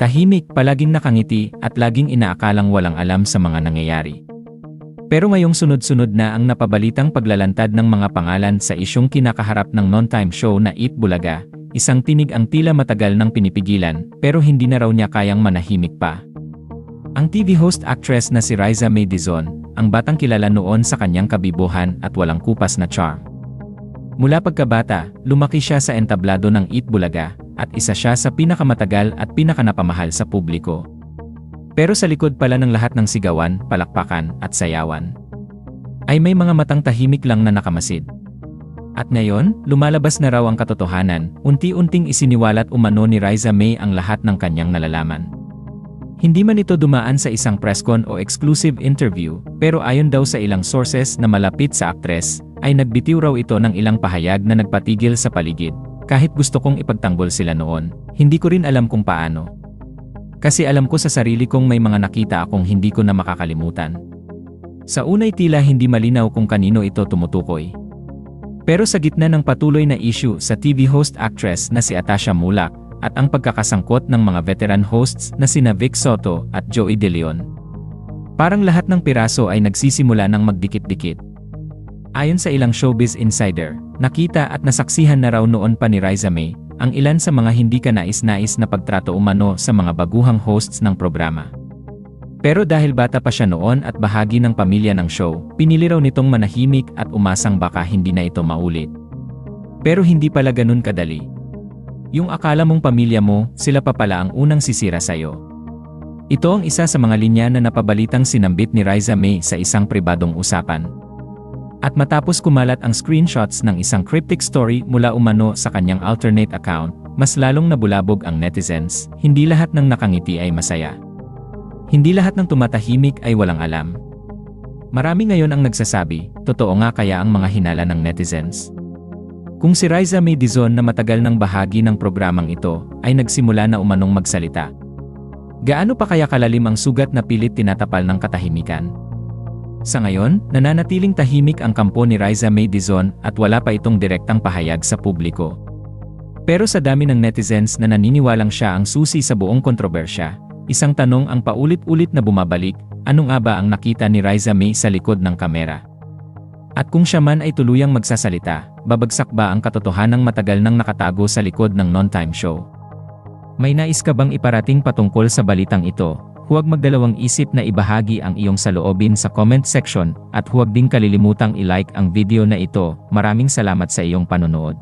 Tahimik, palaging nakangiti, at laging inaakalang walang alam sa mga nangyayari. Pero ngayong sunod-sunod na ang napabalitang paglalantad ng mga pangalan sa isyong kinakaharap ng non-time show na Eat Bulaga, isang tinig ang tila matagal nang pinipigilan, pero hindi na raw niya kayang manahimik pa. Ang TV host actress na si Riza May ang batang kilala noon sa kanyang kabibuhan at walang kupas na charm. Mula pagkabata, lumaki siya sa entablado ng Eat Bulaga, at isa siya sa pinakamatagal at pinakanapamahal sa publiko. Pero sa likod pala ng lahat ng sigawan, palakpakan, at sayawan, ay may mga matang tahimik lang na nakamasid. At ngayon, lumalabas na raw ang katotohanan, unti-unting isiniwalat umano ni Riza May ang lahat ng kanyang nalalaman. Hindi man ito dumaan sa isang presscon o exclusive interview, pero ayon daw sa ilang sources na malapit sa aktres, ay nagbitiw raw ito ng ilang pahayag na nagpatigil sa paligid. Kahit gusto kong ipagtanggol sila noon, hindi ko rin alam kung paano. Kasi alam ko sa sarili kong may mga nakita akong hindi ko na makakalimutan. Sa unay tila hindi malinaw kung kanino ito tumutukoy. Pero sa gitna ng patuloy na issue sa TV host actress na si Atasha Mulak, at ang pagkakasangkot ng mga veteran hosts na sina Vic Soto at Joey De Leon. Parang lahat ng piraso ay nagsisimula ng magdikit-dikit. Ayon sa ilang showbiz insider, nakita at nasaksihan na raw noon pa ni Riza May ang ilan sa mga hindi ka nais-nais na pagtrato umano sa mga baguhang hosts ng programa. Pero dahil bata pa siya noon at bahagi ng pamilya ng show, pinili raw nitong manahimik at umasang baka hindi na ito maulit. Pero hindi pala ganun kadali. Yung akala mong pamilya mo, sila pa pala ang unang sisira sa'yo. Ito ang isa sa mga linya na napabalitang sinambit ni Riza May sa isang pribadong usapan. At matapos kumalat ang screenshots ng isang cryptic story mula umano sa kanyang alternate account, mas lalong nabulabog ang netizens, hindi lahat ng nakangiti ay masaya. Hindi lahat ng tumatahimik ay walang alam. Marami ngayon ang nagsasabi, totoo nga kaya ang mga hinala ng netizens. Kung si Riza May Dizon na matagal ng bahagi ng programang ito, ay nagsimula na umanong magsalita. Gaano pa kaya kalalim ang sugat na pilit tinatapal ng katahimikan? Sa ngayon, nananatiling tahimik ang kampo ni Riza May Dizon at wala pa itong direktang pahayag sa publiko. Pero sa dami ng netizens na naniniwalang siya ang susi sa buong kontrobersya, isang tanong ang paulit-ulit na bumabalik, ano nga ba ang nakita ni Riza May sa likod ng kamera? At kung siya man ay tuluyang magsasalita, babagsak ba ang katotohanang matagal nang nakatago sa likod ng non-time show? May nais ka bang iparating patungkol sa balitang ito? Huwag magdalawang isip na ibahagi ang iyong saloobin sa comment section at huwag ding kalilimutang i-like ang video na ito. Maraming salamat sa iyong panonood.